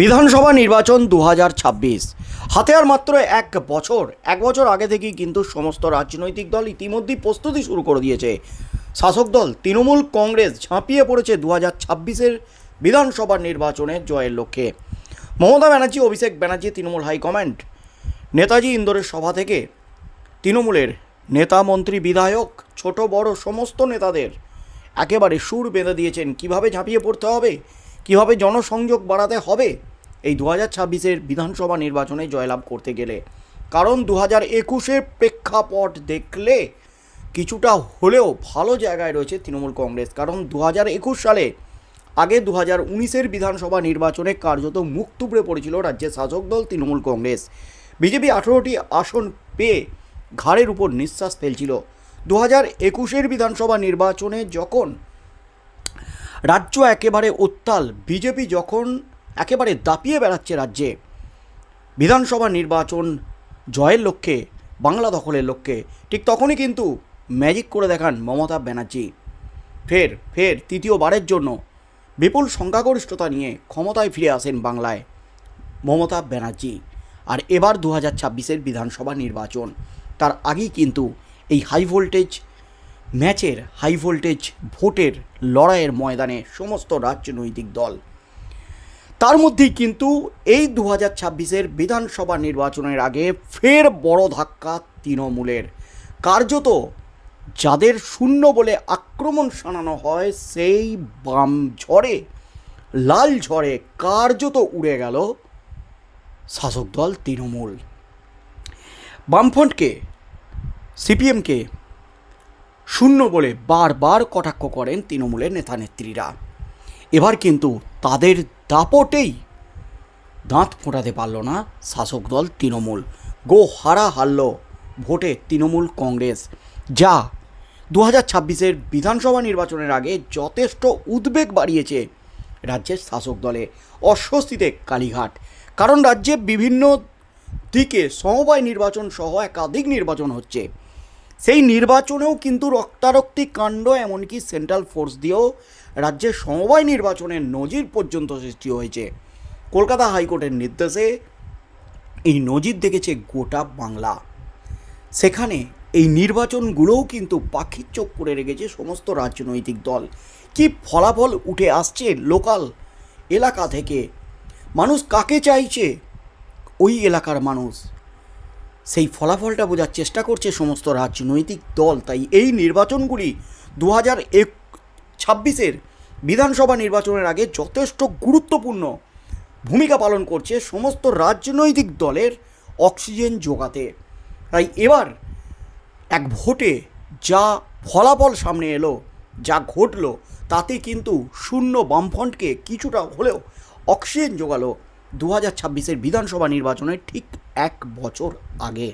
বিধানসভা নির্বাচন দু হাজার ছাব্বিশ। হাতে আর মাত্র এক বছর এক বছর আগে থেকেই কিন্তু সমস্ত রাজনৈতিক দল ইতিমধ্যেই প্রস্তুতি শুরু করে দিয়েছে। শাসক দল তৃণমূল কংগ্রেস ঝাঁপিয়ে পড়েছে দু হাজার ছাব্বিশের বিধানসভা নির্বাচনের জয়ের লক্ষ্যে। মমতা ব্যানার্জি, অভিষেক ব্যানার্জি, তৃণমূল হাইকমান্ড, নেতাজি ইন্দোরের সভা থেকে তৃণমূলের নেতা মন্ত্রী বিধায়ক, ছোট বড় সমস্ত নেতাদের একেবারে সুর বেঁধে দিয়েছেন। কীভাবে ঝাঁপিয়ে পড়তে হবে? কীভাবে জনসংযোগ বাড়াতে হবে? এই দু হাজার ছাব্বিশের বিধানসভা নির্বাচনে জয়লাভ করতে গেলে। কারণ দু হাজার একুশের প্রেক্ষাপট দেখলে কিছুটা হলেও ভালো জায়গায় রয়েছে তৃণমূল কংগ্রেস। কারণ দু হাজার একুশ সালে আগে দু হাজার উনিশের বিধানসভা নির্বাচনে কার্যত মুখ তুবড়ে পড়েছিল রাজ্যের শাসক দল তৃণমূল কংগ্রেস। বিজেপি আঠেরোটি আসন পেয়ে ঘাড়ের উপর নিঃশ্বাস ফেলছিল। দু হাজার একুশের বিধানসভা নির্বাচনে যখন রাজ্য একেবারে উত্তাল, বিজেপি যখন একেবারে দাপিয়ে বেড়াচ্ছে রাজ্যে। বিধানসভা নির্বাচন জয়ের লক্ষ্যে, বাংলা দখলের লক্ষ্যে, ঠিক তখনই কিন্তু ম্যাজিক করে দেখান মমতা ব্যানার্জি। ফের ফের তৃতীয়বারের জন্য বিপুল সংখ্যাগরিষ্ঠতা নিয়ে ক্ষমতায় ফিরে আসেন বাংলায় মমতা ব্যানার্জি। আর এবার দু হাজার ছাব্বিশের বিধানসভা নির্বাচন, তার আগেই কিন্তু এই হাই ভোল্টেজ ম্যাচের হাই ভোল্টেজ ভোটের লড়াইয়ের ময়দানে সমস্ত রাজনৈতিক দল তার মধ্যেই কিন্তু এই দু হাজার ছাব্বিশের বিধানসভা নির্বাচনের আগে ফের বড় ধাক্কা তৃণমূলের। কার্যত যাদের শূন্য বলে আক্রমণ শানানো হয়, সেই বাম ঝড়ে, লাল ঝড়ে কার্যত উড়ে গেল শাসক দল তৃণমূল। বামফ্রন্টকে, সিপিএমকে শূন্য বলে বারবার কটাক্ষ করেন তৃণমূলের নেতা নেত্রীরা এবার কিন্তু তাদের দাপটেই দাঁত ফোটাতে পারল না শাসক দল তৃণমূল। গো হারা হারল ভোটে তৃণমূল কংগ্রেস। যা দু হাজার ছাব্বিশের বিধানসভা নির্বাচনের আগে যথেষ্ট উদ্বেগ বাড়িয়েছে রাজ্যের শাসক দলে। অস্বস্তিতে কালীঘাট। কারণ রাজ্যে বিভিন্ন দিকে সমবায় নির্বাচন সহ একাধিক নির্বাচন হচ্ছে। সেই নির্বাচনেও কিন্তু রক্তারক্তি কাণ্ড, এমনকি সেন্ট্রাল ফোর্স দিয়েও রাজ্যের সমবায় নির্বাচনের নজির পর্যন্ত সৃষ্টি হয়েছে। কলকাতা হাইকোর্টের নির্দেশে এই নজির দেখেছে গোটা বাংলা। সেখানে এই নির্বাচনগুলোও কিন্তু পাখির চোখ করে রেখেছে সমস্ত রাজনৈতিক দল। কি ফলাফল উঠে আসছে লোকাল এলাকা থেকে? মানুষ কাকে চাইছে ওই এলাকার মানুষ? সেই ফলাফলটা বোঝার চেষ্টা করছে সমস্ত রাজনৈতিক দল। তাই এই নির্বাচনগুলি দু হাজার এক ছাব্বিশের বিধানসভা নির্বাচনের আগে যথেষ্ট গুরুত্বপূর্ণ ভূমিকা পালন করছে সমস্ত রাজনৈতিক দলের অক্সিজেন যোগাতে তাই এবার এক ভোটে যা ফলাফল সামনে এলো, যা ঘটলো, তাতে কিন্তু শূন্য বামফ্রন্টকে কিছুটা হলেও অক্সিজেন যোগালো দু হাজার ছাব্বিশের বিধানসভা নির্বাচনের ঠিক এক বছর আগে।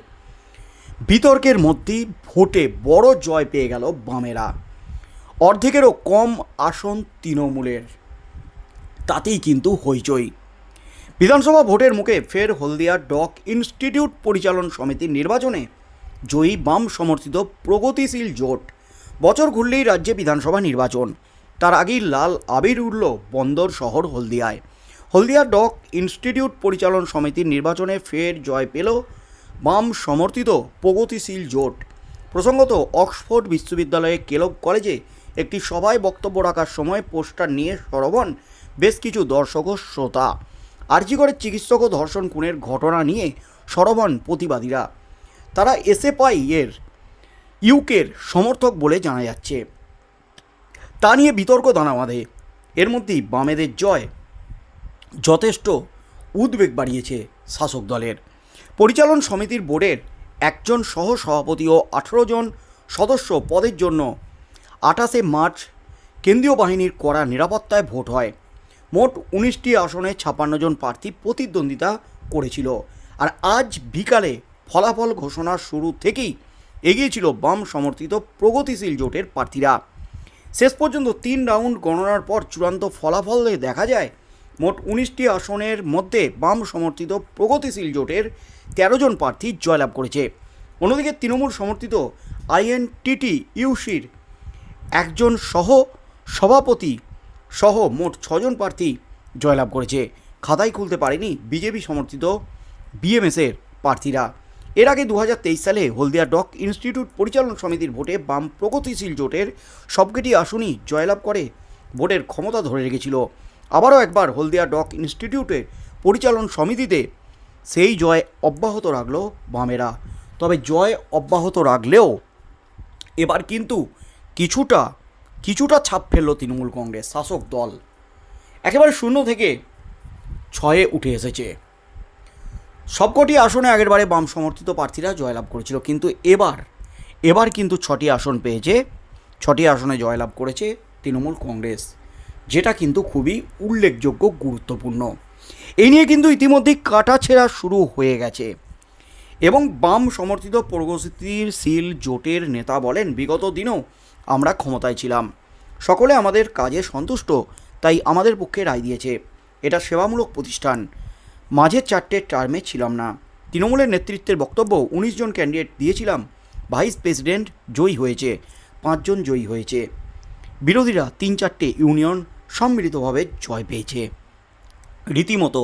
বিতর্কের মধ্যেই ভোটে বড় জয় পেয়ে গেল বামেরা। অর্ধেকেরও কম আসন তৃণমূলের। তাতেই কিন্তু হইচই। বিধানসভা ভোটের মুখে ফের হলদিয়া ডক ইনস্টিটিউট পরিচালন সমিতির নির্বাচনে জয়ী বাম সমর্থিত প্রগতিশীল জোট। বছর ঘুরলেই রাজ্যে বিধানসভা নির্বাচন। তার আগেই লাল আবির উঠল বন্দর শহর হলদিয়ায়। হলদিয়া ডক ইনস্টিটিউট পরিচালন সমিতির নির্বাচনে ফের জয় পেল বাম সমর্থিত প্রগতিশীল জোট। প্রসঙ্গত অক্সফোর্ড বিশ্ববিদ্যালয়ে কেলব কলেজে একটি সভায় বক্তব্য রাখার সময় পোস্টার নিয়ে সরবন বেশ কিছু দর্শক ও শ্রোতা। আর্জিকরের চিকিৎসক ও ধর্ষণ খুনের ঘটনা নিয়ে সরবন প্রতিবাদীরা। তারা এসএফআই এর ইউকের সমর্থক বলে জানা যাচ্ছে। তা নিয়ে বিতর্ক দানা বাঁধে এর মধ্যেই বামেদের জয় যথেষ্ট উদ্বেগ বাড়িয়েছে শাসক দলের। পরিচালন সমিতির বোর্ডের একজন সহ সভাপতি ও আঠেরো জন সদস্য পদের জন্য আঠাশে মার্চ কেন্দ্রীয় বাহিনীর কড়া নিরাপত্তায় ভোট হয়। মোট উনিশটি আসনে ছাপান্ন জন প্রার্থী প্রতিদ্বন্দ্বিতা করেছিল। আর আজ বিকালে ফলাফল ঘোষণার শুরু থেকেই এগিয়েছিল বাম সমর্থিত প্রগতিশীল জোটের প্রার্থীরা। শেষ পর্যন্ত তিন রাউন্ড গণনার পর চূড়ান্ত ফলাফলে দেখা যায়, মোট উনিশটি আসনের মধ্যে বাম সমর্থিত প্রগতিশীল জোটের তেরো জন প্রার্থী জয়লাভ করেছে। অন্যদিকে তৃণমূল সমর্থিত আইএনটিটি ইউসির একজন সহ সভাপতি সহ মোট ছজন প্রার্থী জয়লাভ করেছে। খাতাই খুলতে পারেনি বিজেপি সমর্থিত বিএমএসের প্রার্থীরা। এর আগে দু হাজার তেইশ সালে হলদিয়া ডক ইনস্টিটিউট পরিচালন সমিতির ভোটে বাম প্রগতিশীল জোটের সবকটি আসনই জয়লাভ করে ভোটের ক্ষমতা ধরে রেখেছিল। আবারও একবার হলদিয়া ডক ইনস্টিটিউটের পরিচালন সমিতিতে সেই জয় অব্যাহত রাখল বামেরা। তবে জয় অব্যাহত রাখলেও এবার কিন্তু কিছুটা কিছুটা ছাপ ফেলল তৃণমূল কংগ্রেস, শাসক দল। একেবারে শূন্য থেকে ছয়ে উঠে এসেছে। সবকটি আসনে আগেরবারে বাম সমর্থিত প্রার্থীরা জয়লাভ করেছিল, কিন্তু এবার এবার কিন্তু ছটি আসন পেয়েছে, ছটি আসনে জয়লাভ করেছে তৃণমূল কংগ্রেস, যেটা কিন্তু খুবই উল্লেখযোগ্য, গুরুত্বপূর্ণ। এই নিয়ে কিন্তু ইতিমধ্যেই কাটাছেঁড়া শুরু হয়ে গেছে। এবং বাম সমর্থিত প্রগতিশীল জোটের নেতা বলেন, বিগত দিনেও আমরা ক্ষমতায় ছিলাম। সকলে আমাদের কাজে সন্তুষ্ট, তাই আমাদের পক্ষে রায় দিয়েছে। এটা সেবামূলক প্রতিষ্ঠান। মাঝের চারটে টার্মে ছিলাম না। তৃণমূলের নেতৃত্বের বক্তব্য উনিশ জন ক্যান্ডিডেট দিয়েছিলাম। ভাইস প্রেসিডেন্ট জয়ী হয়েছে পাঁচজন জয়ী হয়েছে। বিরোধীরা তিন চারটে ইউনিয়ন সম্মিলিতভাবে জয় পেয়েছে। রীতিমতো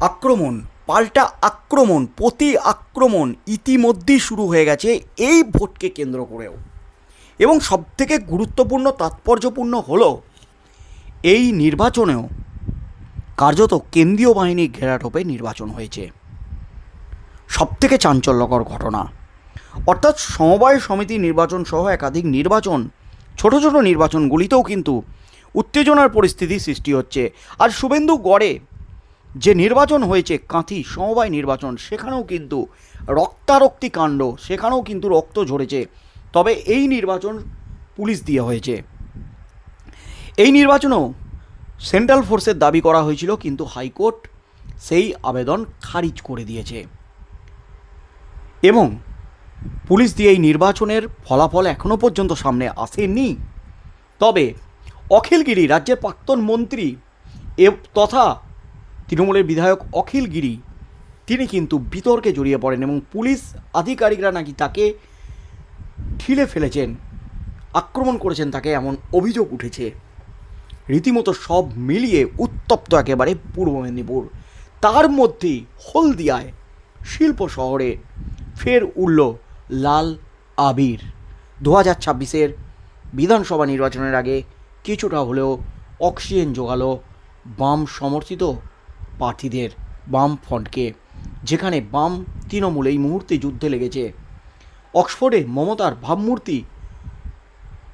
আক্রমণ, পাল্টা আক্রমণ, প্রতি আক্রমণ ইতিমধ্যেই শুরু হয়ে গেছে এই ভোটকে কেন্দ্র করেও। এবং সবথেকে গুরুত্বপূর্ণ তাৎপর্যপূর্ণ হল, এই নির্বাচনেও কার্যত কেন্দ্রীয় বাহিনীর ঘেরাটোপে নির্বাচন হয়েছে। সবথেকে চাঞ্চল্যকর ঘটনা, অর্থাৎ সমবায় সমিতি নির্বাচন সহ একাধিক নির্বাচন, ছোট ছোট নির্বাচনগুলিতেও কিন্তু উত্তেজনার পরিস্থিতি সৃষ্টি হচ্ছে। আর শুভেন্দু গড়ে যে নির্বাচন হয়েছে, কাঁথি সমবায় নির্বাচন, সেখানেও কিন্তু রক্তারক্তি কাণ্ড, সেখানেও কিন্তু রক্ত ঝরেছে। তবে এই নির্বাচন পুলিশ দিয়ে হয়েছে। এই নির্বাচনও সেন্ট্রাল ফোর্সের দাবি করা হয়েছিল, কিন্তু হাইকোর্ট সেই আবেদন খারিজ করে দিয়েছে। এবং পুলিশ দিয়ে এই নির্বাচনের ফলাফল এখনও পর্যন্ত সামনে আসেনি। তবে অখিলগিরি রাজ্যের প্রাক্তন মন্ত্রী এ তথা তৃণমূলের বিধায়ক অখিল গিরি তিনি কিন্তু বিতর্কে জড়িয়ে পড়েন এবং পুলিশ আধিকারিকরা নাকি তাকে ঠেলে ফেলেছেন। আক্রমণ করেছেন তাকে এমন অভিযোগ উঠেছে। রীতিমতো সব মিলিয়ে উত্তপ্ত একেবারে পূর্ব মেদিনীপুর। তার মধ্যেই হলদিয়ায়, শিল্প শহরে ফের উঠল লাল আবির। দু হাজার ছাব্বিশের বিধানসভা নির্বাচনের আগে কিছুটা হলেও অক্সিজেন জোগালো বাম সমর্থিত প্রার্থীদের বাম ফ্রন্টকে যেখানে বাম তৃণমূল এই মুহূর্তে যুদ্ধে লেগেছে। অক্সফোর্ডে মমতার ভাবমূর্তি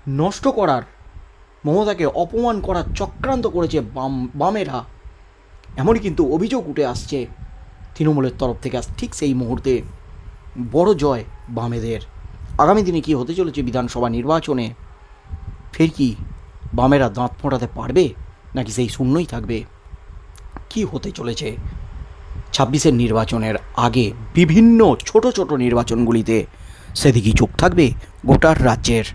নষ্ট করার, মমতাকে অপমান করার চক্রান্ত করেছে বাম, বামেরা। এমনই কিন্তু অভিযোগ উঠে আসছে তৃণমূলের তরফ থেকে আজ ঠিক সেই মুহূর্তে। বড় জয় বামেদের। আগামী দিনে কি হতে চলেছে বিধানসভা নির্বাচনে? ফের কি বামেরা দাঁত ফোঁটাতে পারবে? নাকি সেই শূন্যই থাকবে? কি হতে চলেছে? ছাব্বিশের নির্বাচনের আগে বিভিন্ন ছোট ছোট নির্বাচনগুলিতে সেদিকেই চোখ থাকবে গোটার রাজ্যের।